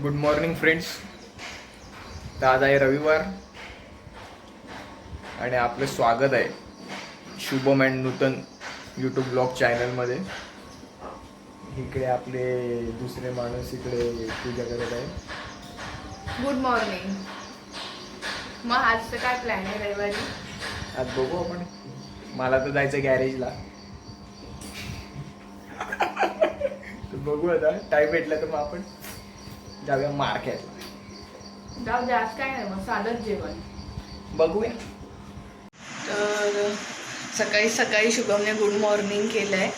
Good morning friends तर आज आहे रविवार आणि आपलं स्वागत आहे Shubham and Nutan YouTube blog चॅनलमध्ये इकडे आपले दुसरे माणूस इकडे पूजा करत आहे. गुड मॉर्निंग मग आजचं काय प्लॅन आहे रविवारी? आज बघू आपण. मला तर जायचं गॅरेजला बघू आता. टाईम भेटला तर मग आपण. जाऊया मार्केटला जाऊ दे आज काय नाही मग साधंच जेवण. बघूया. तर सकाळी सकाळी शुभमने गुड मॉर्निंग केलं आहे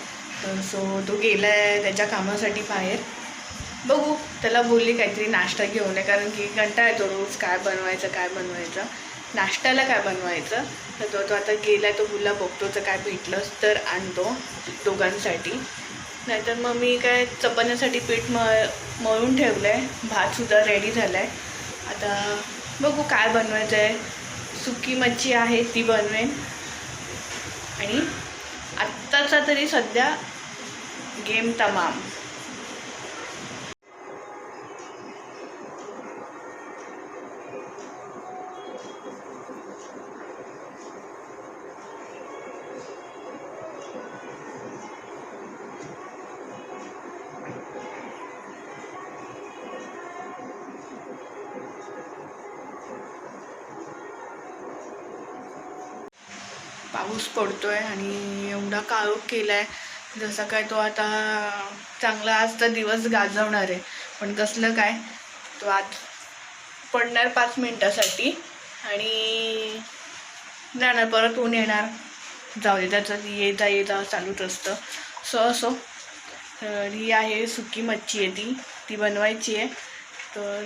तर सो तो गेला आहे त्याच्या कामासाठी बाहेर. बघू त्याला बोलली काहीतरी नाश्ता घेऊन ये कारण की कंटाळा येतो रोज काय बनवायचं काय बनवायचं. नाश्त्याला काय बनवायचं? तर तो तो आता गेला तो बोलला बघतो तर काय भेटलंच तर आणतो दोघांसाठी. नाहीतर मग मी काय चपाण्यासाठी पीठ म मळून ठेवलं आहे भातसुद्धा रेडी झाला आहे आता बघू काय बनवायचं आहे सुकी मच्छी आहे ती बनवेन. आणि आत्ताचा तरी सध्या गेम तमाम. पडतो आहे आणि एवढा काळोख केला आहे जसा काय तो आता चांगला आज तर दिवस गाजवणार आहे. पण कसलं काय तो आज पडणार पाच मिनटासाठी आणि जाणार परत ऊन येणार. जाऊ दे त्याचं ये जा ये जा चालूच असतं. सो असो तर ही आहे सुकी मच्छी आहे ती. ती बनवायची आहे. तर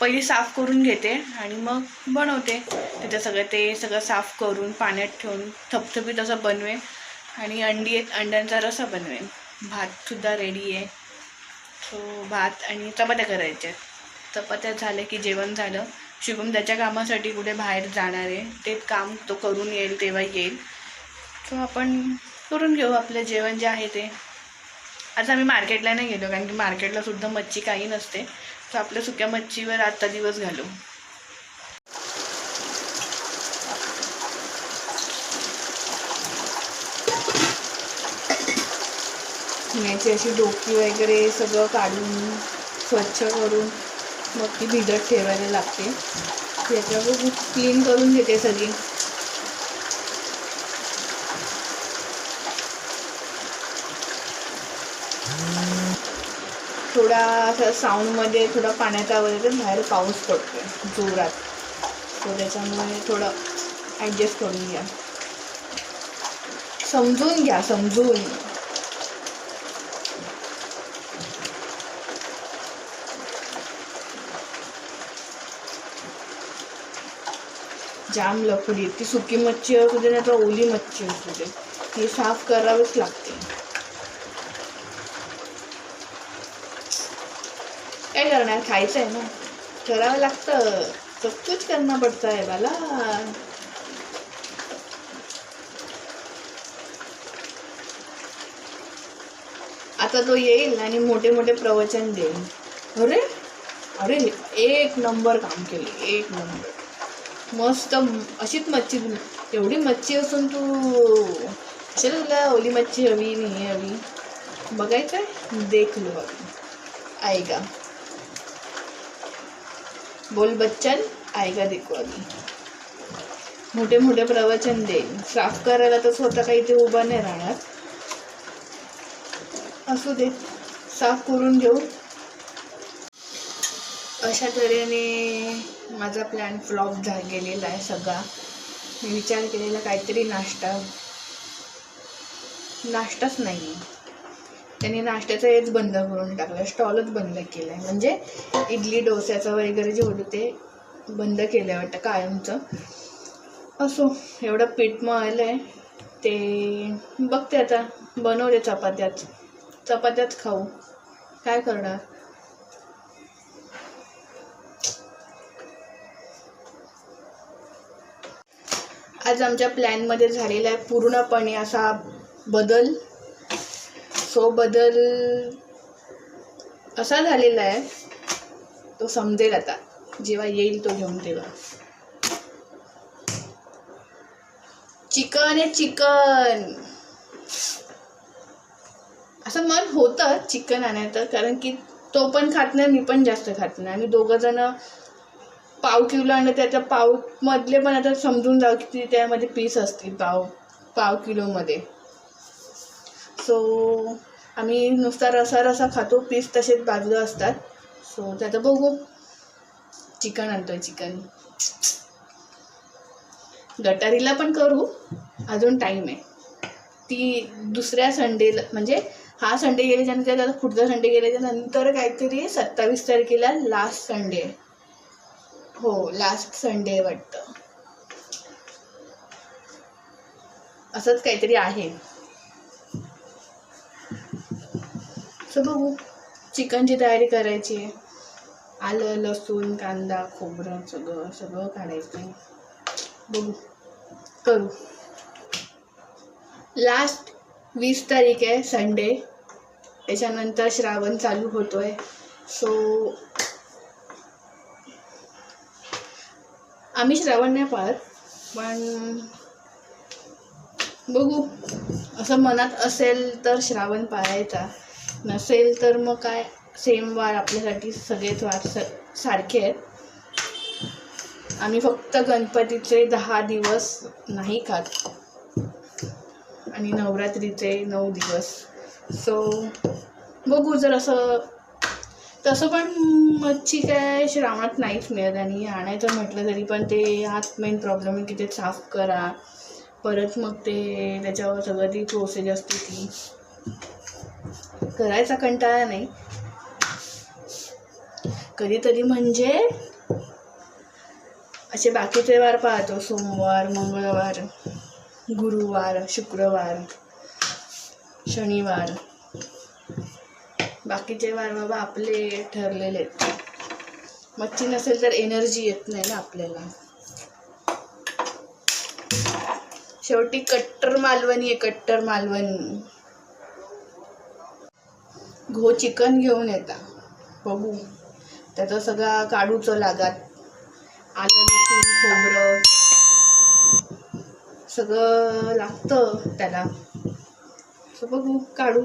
पहिली साफ करून घेते आणि मग बनवते. त्याचं सगळं ते सगळं साफ करून पाण्यात ठेवून थपथपीत असं बनवेन. आणि अंडी आहेत अंड्यांचा रसा बनवेन. भातसुद्धा रेडी आहे. सो भात आणि चपात्या करायच्या आहेत. चपात्या झाल्या की जेवण झालं. शुभम त्याच्या कामासाठी कुठे बाहेर जाणार आहे. ते काम तो करून येईल तेव्हा येईल. सो आपण करून घेऊ. आपलं जेवण जे आहे ते. आज आम्ही मार्केटला नाही गेलो कारण की मार्केटला सुद्धा मच्छी काही नसते. तर आपल्या सुक्या मच्छीवर आजचा दिवस घालू. याची अशी डोकी वगैरे सगळं काढून स्वच्छ करून मग ती भिजत ठेवायला लागते. याच्यावर क्लीन करून घेते सगळी. थोडा असा साऊंडमध्ये थोडा पाण्याचा आवाज येतो बाहेर पाऊस पडतो जोरात. सो त्याच्यामुळे थोडं ॲडजस्ट करून घ्या. समजून घ्या समजून. जाम लकडी ती सुकी मच्छी असू दे नाही तर ओली मच्छी असू दे. ती साफ करावीच लागते काय करणार? खायचं आहे ना. करावं लागतं. सब कुछ करना पडतं आहे मला आता तो येईल आणि मोठे मोठे प्रवचन देईल. अरे अरे एक नंबर काम केले एक नंबर. मस्त अशीच मच्छी एवढी मच्छी असून तू चल तुला ओली मच्छी हवी नाही हवी? बघायचं आहे देख लो. ऐका. बोल बच्चन आएगा देखो अभी. मोठे मोठे प्रवचन देईल साफ करायला तर स्वतः काही ते उभा नाही राहणार. असू दे. साफ करून घेऊ. अशा तऱ्हेने माझा प्लॅन फ्लॉप झा गेलेला आहे सगळा. मी विचार केलेला काहीतरी नाश्ता. नाश्ताच नाही त्यांनी नाश्त्याचं हेच बंद करून टाकलं. स्टॉलच बंद केलं आहे म्हणजे इडली डोस्याचं वगैरे जे होतं ते बंद केलं आहे वाटतं कायमचं. असो एवढं पीठ मळलं आहे ते बघते आता. बनवते चपात्याच. चपात्याच खाऊ. काय करणार? आज आमच्या प्लॅनमध्ये झालेला आहे पूर्णपणे असा बदल. सो बदल असा झालेला आहे. तो समजेल आता. जेव्हा येईल तो घेऊन तेव्हा. चिकन आहे चिकन. असं मन होतं चिकन आणायचं कारण की तो पण खात नाही मी पण जास्त खात नाही. आम्ही दोघं जण पाव किलो आणि त्याच्या पाव मधले पण आता समजून जाऊ किती त्यामध्ये पीस असतील पाव पाव किलोमध्ये. सो आम्ही नुसता रसा रसा खातो पीस तसेच बाजूला असतात. सो त्याचं बघू. चिकन आणतोय चिकन. गटारीला पण करू. अजून टाईम आहे. ती दुसऱ्या संडेला म्हणजे हा संडे गेल्याच्यानंतर त्याचा पुढचा संडे गेल्याच्यानंतर काहीतरी सत्तावीस तारखेला लास्ट संडे आहे. हो लास्ट संडे आहे वाटतं. असंच काहीतरी आहे. सो बघू. चिकनची तयारी करायची आहे. आलं लसूण कांदा खोबरं सगळं सगळं काढायचं आहे बघू. करू. लास्ट वीस तारीख आहे संडे त्याच्यानंतर श्रावण चालू होतो आहे सो आम्ही श्रावण नाही पाळत पण बघू. असं मनात असेल तर श्रावण पाळायचा नसेल तर मग काय? सेम वार आपल्यासाठी सगळेच वार स सारखे आहेत. आम्ही फक्त गणपतीचे दहा दिवस नाही खात. आणि नवरात्रीचे नऊ दिवस. सो बघू जर असं तसं पण मच्छी काय श्रावणात नाहीच मिळत आणि आणायचं म्हटलं तरी पण ते हाच मेन प्रॉब्लेम आहे की ते साफ करा. परत मग ते त्याच्यावर सगळं ती प्रोसेस असते ती. करायचा कंटाळा नाही. कधीतरी म्हणजे असे बाकीचे वार पाहतो सोमवार मंगळवार गुरुवार शुक्रवार शनिवार. बाकीचे वार बाबा आपले ठरलेले आहेत. मच्छी नसेल तर एनर्जी येत नाही ना आपल्याला. शेवटी कट्टर मालवणी आहे कट्टर मालवणी. घो चिकन घेऊन येता. बघू. त्याचा सगळा काढूचं लागात. आलं लसूण खोबरं. सगळं लागतं त्याला. सो बघू काढू.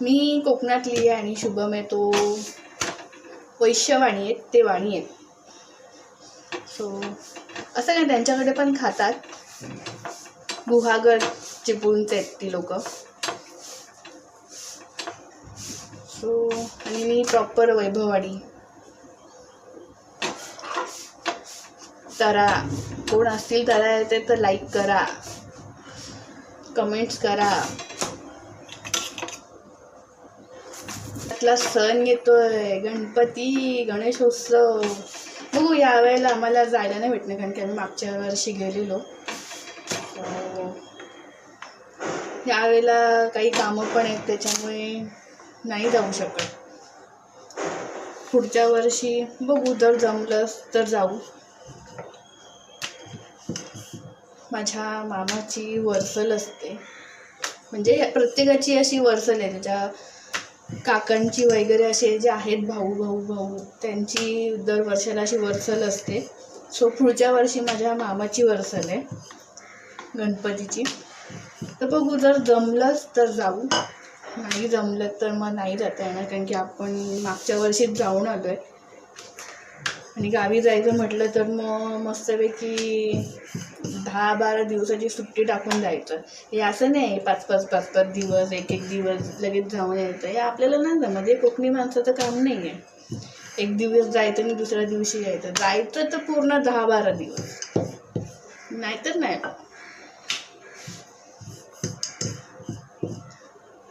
मी कोकणातली आहे आणि शुभम आहे तो वैश्यवाणी आहेत ते वाणी आहेत. सो असं काय त्यांच्याकडे पण खातात. गुहागर चिपळूणचे आहेत ती लोक. सो आणि मी प्रॉपर वैभववाडी. तरा कोण असतील तरा येते तर लाईक करा. कमेंट्स करा. त्यातला सण येतोय गणपती गणेशोत्सव. बघू यावेळेला आम्हाला जायला नाही भेटणार कारण की आम्ही मागच्या वर्षी गेलेलो. हो. यावेळेला काही कामं पण आहेत त्याच्यामुळे नाही जाऊ शकत. पुढच्या वर्षी बघू जर जमलंच तर जाऊ. माझ्या मामाची वर्सल असते. म्हणजे प्रत्येकाची अशी वर्सल आहे. त्याच्या काकांची वगैरे असे जे आहेत भाऊ भाऊ भाऊ त्यांची दर वर्षाला अशी वर्सल असते. सो पुढच्या वर्षी माझ्या मामाची वर्सल आहे गणपतीची. तर बघू जर जमलंच तर जाऊ. नाही जमलं तर मग नाही जाता येणार कारण की आपण मागच्या वर्षीच जाऊन आलो आहे आणि गावी जायचं म्हटलं तर मग मस्तपैकी दहा बारा दिवसाची सुट्टी टाकून जायचं हे असं नाही पाच पाच पाच पाच दिवस एक एक दिवस लगेच जाऊन यायचं. हे आपल्याला नाही जमत हे कोकणी माणसाचं काम नाही आहे एक दिवस जायचं आणि दुसऱ्या दिवशी यायचं. जायचं तर पूर्ण दहा बारा दिवस. नाहीतर नाही.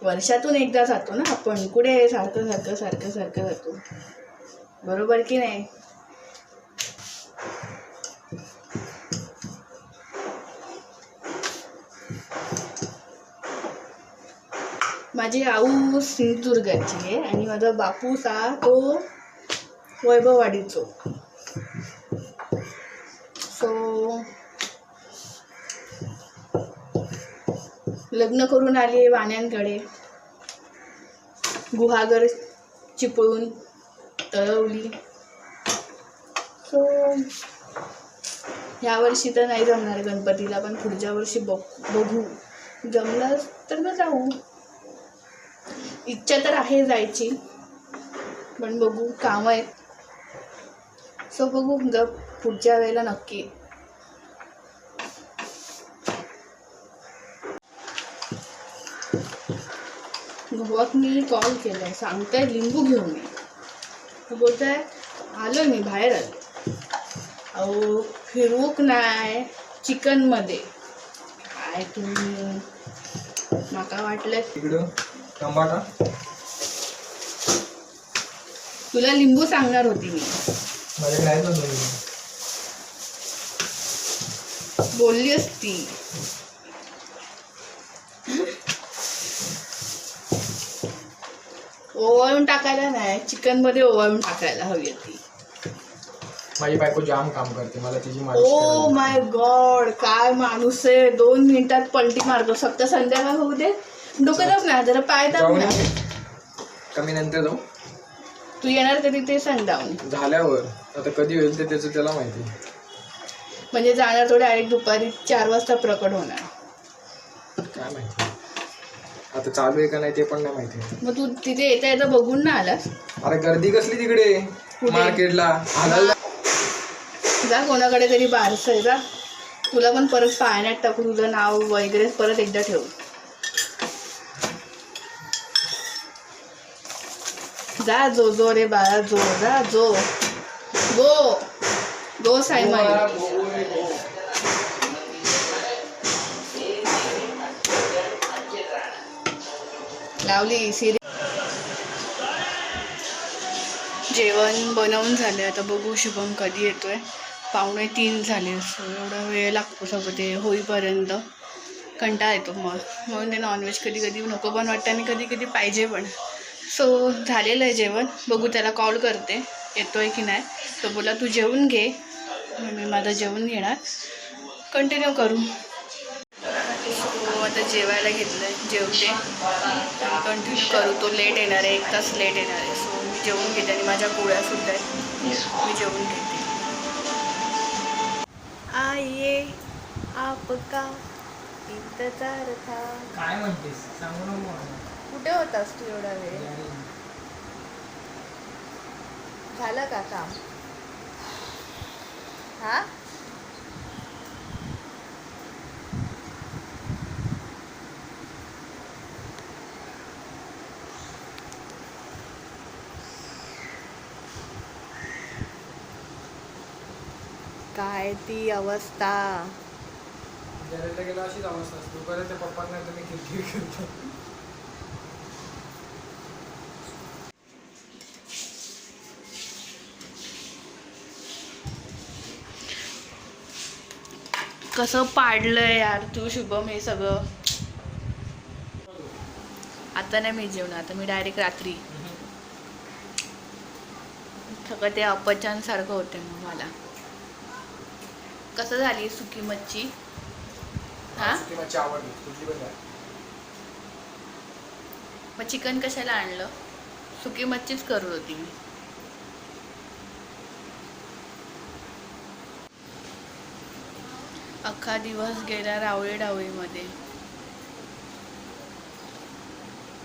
वर्षातून एकदा जातो ना आपण. कुठे सारखं सारखं सारखं सारखं जातो. बरोबर की नाही? माझी आऊ सिंधुदुर्गाची आहे आणि माझा बापूस हा तो वैभववाडीचो सो लग्न करून आली वाण्यांकडे. गुहागर चिपळून तळवली. सो ह्या वर्षी तर नाही जमणार गणपतीला पण पुढच्या वर्षी बघ बघू. जमलं तर मग जाऊ. इच्छा तर आहे जायची पण बघू कामं आहेत. सो बघू ग पुढच्या वेळेला नक्की. मी कॉल. केलाय सांगताय लिंबू घेऊन ये. तो बोलताय आलोय मी बाहेर. आलो अहो फिरूक नाही चिकनमध्ये काय तुम्ही? माका वाटलं इकडं टमाटा तुला लिंबू सांगणार होती मी. आहे बोलली असती. ओवाळून टाकायला नाही चिकनमध्ये ओवाळून टाकायला हवी होती माझी बायको जाम काम करते मला तिची ओ माय गॉड काय माणूस आहे? दोन मिनिटात पलटी मारतो फक्त संध्याकाळ होऊ दे. डोकं दाब ना जरा पाय दाब ना. कमी नंतर जाऊ? तू येणार कधी ते सांग जाऊन. झाल्यावर. आता कधी होईल ते त्याचं त्याला माहिती. म्हणजे जाणार थोडे डायरेक्ट दुपारी चार वाजता प्रकट होणार. काय माहिती? आता चालू आहे का नाही ते पण नाही माहिती. मग तू तिथे येता येता बघून ना आलास? अरे गर्दी कसली तिकडे? मार्केटला. हालायला जा कोणाकडे तरी बारस आहे जा. तुला पण परत पाण्यात टाकू तुझं नाव वगैरे परत एकदा ठेवू. जा जो जो रे बाळा जो जा जो. गो. गो सायमन लावली सिरी जेवण बनवून झाले आता बघू शुभम कधी येतोय. पावणे तीन झाले सो एवढा वेळ लागतो सगळं ते होईपर्यंत. कंटाळा येतो मग. म्हणून ते नॉनव्हेज कधी कधी नको पण वाटतं आणि कधी कधी पाहिजे पण. सो झालेलं आहे जेवण. बघू त्याला कॉल करते. येतोय की नाही. तो बोला तू जेवून घे. मी माझं जेवण घेणार. कंटिन्यू करू. आता जेवायला घेतलं आहे जेवते कंटिन्यू करू. तो लेट येणार आहे एक तास लेट येणार आहे. सो मी जेवून घेते आणि माझ्या पोळ्यासुद्धा आहेत. मी जेवून घेते. आपका इंतजार था. काय म्हणतेस? सांगू नको कुठे होतास तू एवढा वेळ? झालं का काम? हा? काय ती अवस्था? जरायला गेला अशीच अवस्था असते. परत त्या पप्पांना तुम्ही किरकिर करतो. कसं पाडलंय यार तू शुभम हे सगळं. आता नाही मी जेवण आता मी डायरेक्ट रात्री. सगळं ते अपचन सारखं होते मग मला. कसं झाली सुकी मच्छी? हा सुकी मच्छी आवडली. कुठली पण द्या. मग चिकन कशाला आणलं? सुकी मच्छीच करत होती मी. अख्खा दिवस गेला रावळी डावळीमध्ये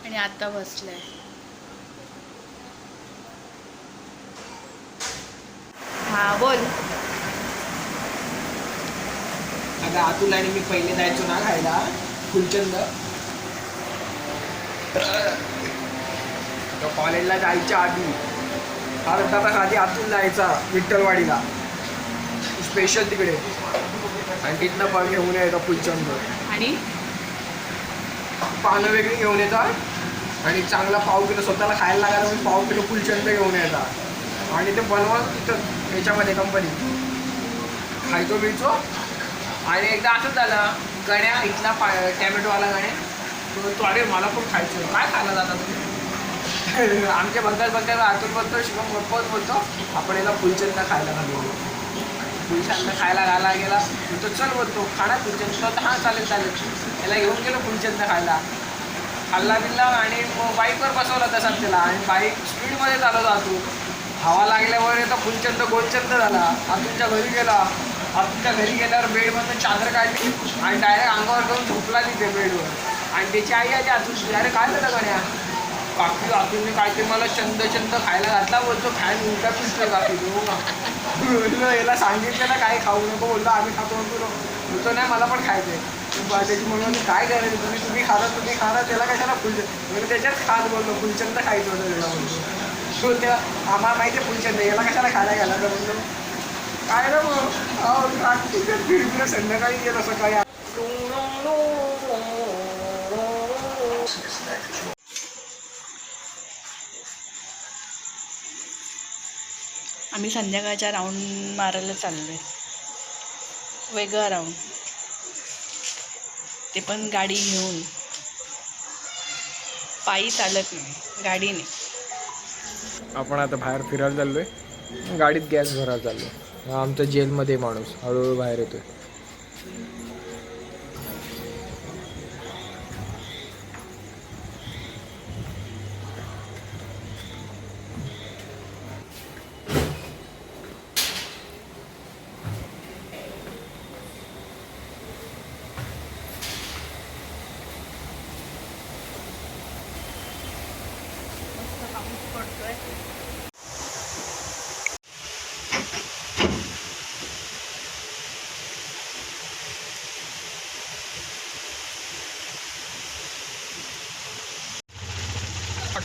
आणि आता बसलाय. हा बोल. अगं अतुल आणि मी पहिले जायचो ना खायला फुलचंद. कॉलेजला जायच्या आधी अर्धा तास आधी अतुल जायचा विठ्ठलवाडीला. स्पेशल तिकडे. आणि तिथनं पण घेऊन यायचा फुलचंद. आणि? पानं वेगळी घेऊन येतात. आणि चांगला पाव किलो स्वतःला खायला लागायला म्हणून पाव किलो फुलचंद घेऊन येतात. आणि ते बनवा तिथं याच्यामध्ये कंपनी खायचो बियचो. आणि एकदा असंच झालं गण्या इथला पा टॅमॅटोवाला गण्या तो तो अरे मला पण खायचं काय खायला जाता तुम्ही? आमच्या बघत बघत आतून बोलतो शिवम गप्पच बोलतो आपण याला फुलचंद खायला घालू फुलचंद खायला घाला गेला. तो चल बोलतो खाणार फुलचंद. तो हां चालेल चालेल. याला घेऊन गेलो फुलचंद खायला. खाल्ला बिल्ला आणि मग बाईकवर बसवला तसाच त्याला आणि बाईक स्पीडमध्ये चालवत आतून हवा लागल्यावर येतो फुलचंद गोलचंद झाला. आतूनच्या घरी गेला. तुमच्या घरी गेल्यावर बेडमधून चादर काढली आणि डायरेक्ट अंगावर घेऊन झोपला तिथे बेडवर. आणि त्याची आई आली अजून. अरे काय झालं गण्या काकी आतून काहीतरी मला चंद चंद खायला घातला बोलतो खायला उलटा पिसलं काकी. हो तो बोललो याला सांगितलं ना काही खाऊ नको. बोललो आम्ही खातो म्हणतो बोलतो नाही मला पण खायचंय. आहे त्याची म्हणून काय करायचं तुम्ही तुम्ही खाला तुम्ही खाला त्याला कशाला फुल म्हणजे त्याच्यात खात बोललो फुलचंद खायचं होतं त्याला. बोललो सो त्या आम्हाला माहिती आहे फुलचंद याला कशाला खायला घाला तर बोललो काय ना मग? फिरफिर संध्याकाळी गेलो सकाळी आम्ही संध्याकाळच्या राऊंड मारायला चाललोय. वेगळा राऊंड ते पण गाडी घेऊन. पायी चालत नाही गाडीने. आपण आता बाहेर फिरायला चाललोय. गाडीत गॅस भरायला चाललोय. हा आमचा जेलमध्ये माणूस हळूहळू बाहेर येतोय.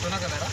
una carrera.